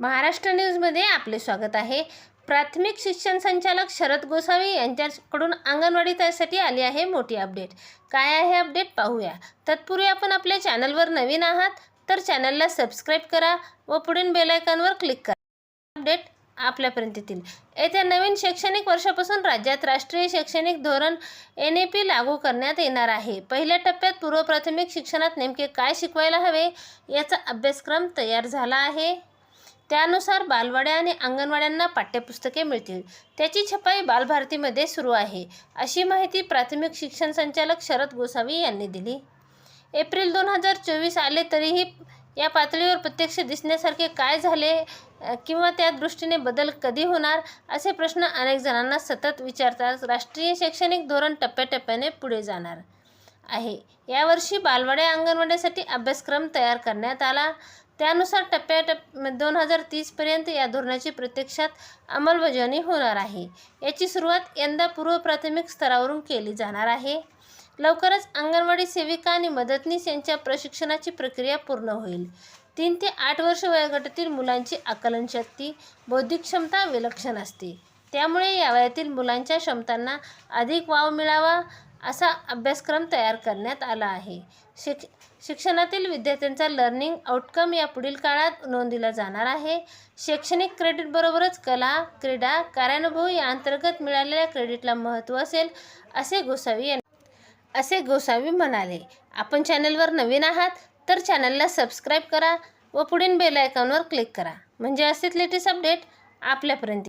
महाराष्ट्र न्यूजमध्ये आपले स्वागत आहे. प्राथमिक शिक्षण संचालक शरद गोसावी यांच्याकडून अंगणवाडी त्यासाठी आली आहे मोठी अपडेट. काय आहे अपडेट पाहूया. तत्पूर्वी आपण आपल्या चॅनलवर नवीन आहात तर चॅनलला सबस्क्राईब करा व पुढील बेलायकॉनवर क्लिक करा. अपडेट आपल्यापर्यंत येतील. येत्या नवीन शैक्षणिक वर्षापासून राज्यात राष्ट्रीय शैक्षणिक धोरण एन ए पी लागू करण्यात येणार आहे. पहिल्या टप्प्यात पूर्व प्राथमिक शिक्षणात नेमके काय शिकवायला हवे याचा अभ्यासक्रम तयार झाला आहे. त्यानुसार बालवाड्या आणि अंगणवाड्यांना पाठ्यपुस्तके मिळतील. त्याची छपाई बालभारतीमध्ये सुरू आहे. अशी माहिती प्राथमिक शिक्षण संचालक शरद गोसावी यांनी दिली. एप्रिल दोन हजार चोवीस आले तरीही या पातळीवर प्रत्यक्ष दिसण्यासारखे काय झाले किंवा त्या दृष्टीने बदल कधी होणार असे प्रश्न अनेक जणांना सतत विचारतात. राष्ट्रीय शैक्षणिक धोरण टप्प्याटप्प्याने पुढे जाणार आहे. यावर्षी बालवाड्या अंगणवाड्यासाठी अभ्यासक्रम तयार करण्यात आला. त्यानुसार टप्प्याटप दोन हजार तीसपर्यंत या धोरणाची प्रत्यक्षात अंमलबजावणी होणार आहे. याची सुरुवात यंदा पूर्व प्राथमिक स्तरावरून केली जाणार आहे. लवकरच अंगणवाडी सेविका आणि मदतनीस यांच्या प्रशिक्षणाची प्रक्रिया पूर्ण होईल. तीन ते आठ वर्ष वयोगटातील मुलांची आकलनशक्ती बौद्धिक क्षमता विलक्षण असते. त्यामुळे या वयातील मुलांच्या क्षमतांना अधिक वाव मिळावा असा अभ्यासक्रम तयार करण्यात आला आहे. शिक शिक्षणातील विद्यार्थ्यांचा लर्निंग आउटकम या पुढील काळात नोंदविला जाणार आहे. शैक्षणिक क्रेडिटबरोबरच कला क्रीडा कार्यानुभव या अंतर्गत मिळालेल्या क्रेडिटला महत्त्व असेल असे गोसावी यांनी असे गोसावी म्हणाले. आपण चॅनलवर नवीन आहात तर चॅनलला सबस्क्राईब करा व पुढील बेल आयकॉनवर क्लिक करा. म्हणजे असेच लेटेस्ट अपडेट आपल्यापर्यंत